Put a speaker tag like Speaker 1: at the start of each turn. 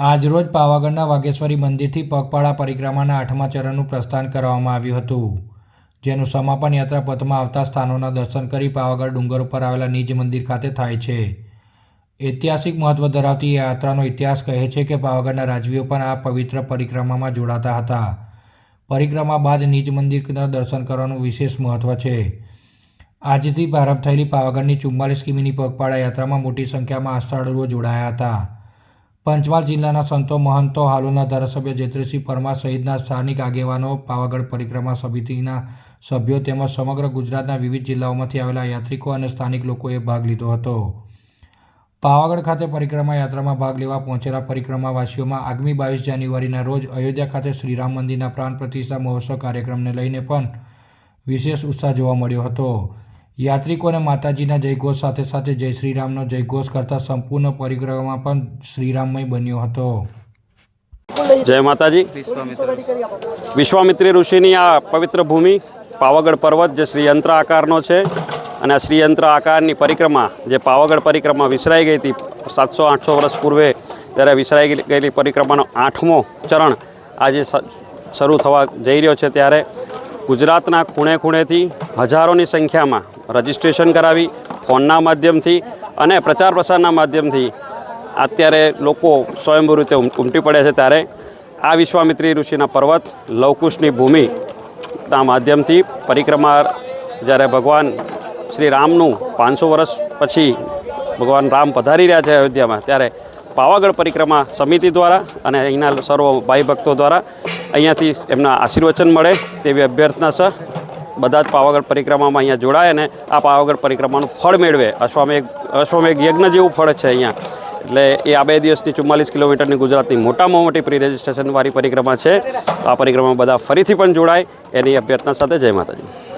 Speaker 1: આજરોજ પાવાગઢના વાઘેશ્વરી મંદિરથી પગપાળા પરિક્રમાના આઠમા ચરણનું પ્રસ્થાન કરવામાં આવ્યું હતું. જેનું સમાપન યાત્રા પથમાં આવતા સ્થાનોના દર્શન કરી પાવાગઢ ડુંગર ઉપર આવેલા નિજ મંદિર ખાતે થાય છે. ઐતિહાસિક મહત્વ ધરાવતી યાત્રાનો ઇતિહાસ કહે છે કે પાવાગઢના રાજવીઓ પણ આ પવિત્ર પરિક્રમામાં જોડાતા હતા. પરિક્રમા બાદ નિજ મંદિરના દર્શન કરવાનું વિશેષ મહત્વ છે. આજથી પ્રારંભ થયેલી પાવાગઢની ચુમ્માલીસ કિમીની પગપાળા યાત્રામાં મોટી સંખ્યામાં આસ્થાળુઓ જોડાયા હતા. પંચમહાલ જિલ્લાના સંતો મહંતો હાલોના ધારાસભ્ય જેત્રીસિંહ પરમાર સહિતના સ્થાનિક આગેવાનો, પાવાગઢ પરિક્રમા સમિતિના સભ્યો તેમજ સમગ્ર ગુજરાતના વિવિધ જિલ્લાઓમાંથી આવેલા યાત્રિકો અને સ્થાનિક લોકોએ ભાગ લીધો હતો. પાવાગઢ ખાતે પરિક્રમા યાત્રામાં ભાગ લેવા પહોંચેલા પરિક્રમાવાસીઓમાં આગામી બાવીસ જાન્યુઆરીના રોજ અયોધ્યા ખાતે શ્રીરામ મંદિરના પ્રાણ પ્રતિષ્ઠા મહોત્સવ કાર્યક્રમને લઈને પણ વિશેષ ઉત્સાહ જોવા મળ્યો હતો. યાત્રિકોને માતાજીના જયઘોષ સાથે સાથે જય શ્રીરામનો જયઘોષ કરતા સંપૂર્ણ પરિક્રમા પણ શ્રીરામમય બન્યો હતો.
Speaker 2: જય માતાજી. વિશ્વામિત્રી ઋષિની આ પવિત્ર ભૂમિ પાવાગઢ પર્વત જે શ્રીયંત્ર આકારનો છે અને આ શ્રીયંત્ર આકારની પરિક્રમા જે પાવાગઢ પરિક્રમા વિસરાઈ ગઈ હતી સાતસો આઠસો વર્ષ પૂર્વે ત્યારે વિસરાઈ ગયેલી પરિક્રમાનો આઠમો ચરણ આજે શરૂ થવા જઈ રહ્યો છે ત્યારે ગુજરાતના ખૂણે ખૂણેથી હજારોની સંખ્યામાં રજિસ્ટ્રેશન કરાવી ફોનના માધ્યમથી અને પ્રચાર પ્રસારના માધ્યમથી અત્યારે લોકો સ્વયંભૂ રીતે ઉમટી પડે છે ત્યારે આ વિશ્વામિત્રી ઋષિના પર્વત લવકુશની ભૂમિના માધ્યમથી પરિક્રમા જ્યારે ભગવાન શ્રી રામનું પાંચસો વર્ષ પછી ભગવાન રામ પધારી રહ્યા છે અયોધ્યામાં, ત્યારે પાવાગઢ પરિક્રમા સમિતિ દ્વારા અને અહીંના સર્વ ભાઈ ભક્તો દ્વારા અહીંયાથી એમના આશીર્વચન મળે તેવી અભ્યર્થના છે બધા જ પાવાગઢ પરિક્રમામાં અહીંયા જોડાય અને આ પાવાગઢ પરિક્રમાનું ફળ મેળવે. અશ્વમેઘ અશ્વમેઘ યજ્ઞ જેવું ફળ છે અહીંયા. એટલે એ આ બે દિવસની ચુમ્માલીસ કિલોમીટરની ગુજરાતની મોટામાં મોટી પ્રી રજિસ્ટ્રેશનવાળી પરિક્રમા છે. તો આ પરિક્રમા બધા ફરીથી પણ જોડાય. એની અભ્યર્થના સાથે જય માતાજી.